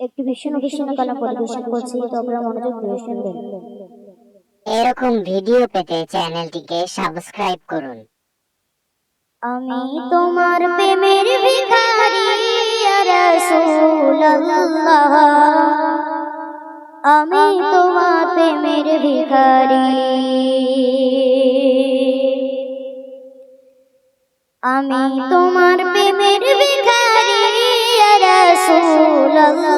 একটি ভীষণ ভীষণ পরিবেশন করছি তো আপনারা মনোযোগ দিয়ে শুনবেন। এরকম ভিডিও পেতে চ্যানেলটিকে সাবস্ক্রাইব করুন। আমি তোমার প্রেমের ভিখারি রাসূলুল্লাহ। আমি তোমার প্রেমের ভিখারি। আমি তোমার প্রেমের ভিখারি রাসূলুল্লাহ।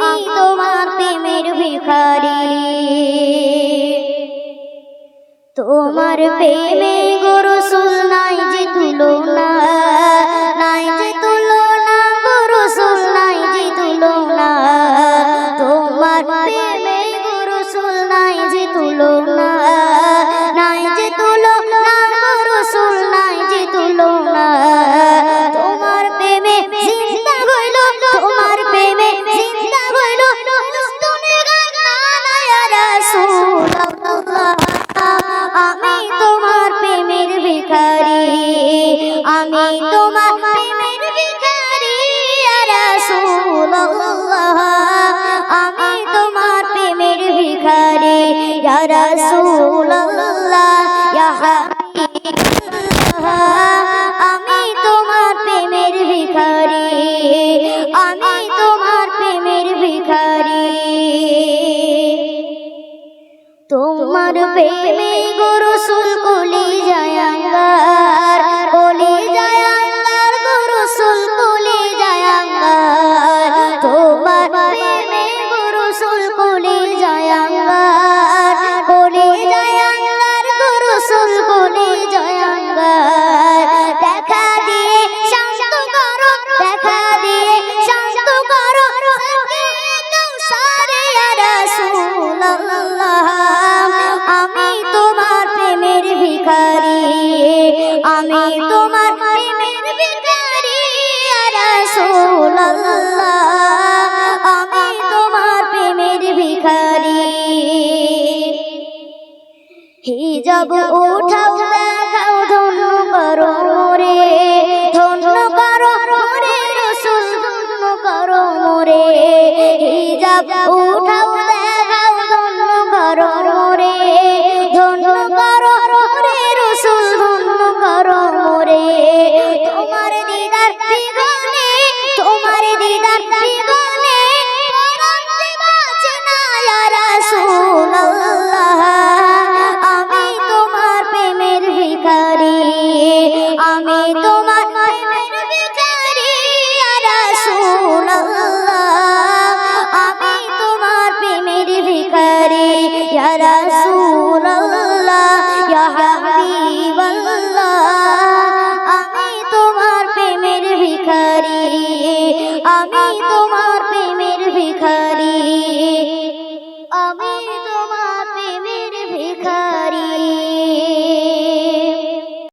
আমি তোমার প্রেমের ভিখারি। তোমার প্রেমে হাবিবাল্লাহ আমি তোমার প্রেমের ভিখারি আমি তোমার প্রেমের ভিখারি। তোমার প্রেমে গরসুল কলি তোমার প্রেমের রাসূলুল্লাহ। আমি তোমার প্রেমের ভিখারি। উঠাও, দেখাও, ধন্য করো মোরে। ধন্য করো মোরে ধন্য করো উঠাও আমি তোমার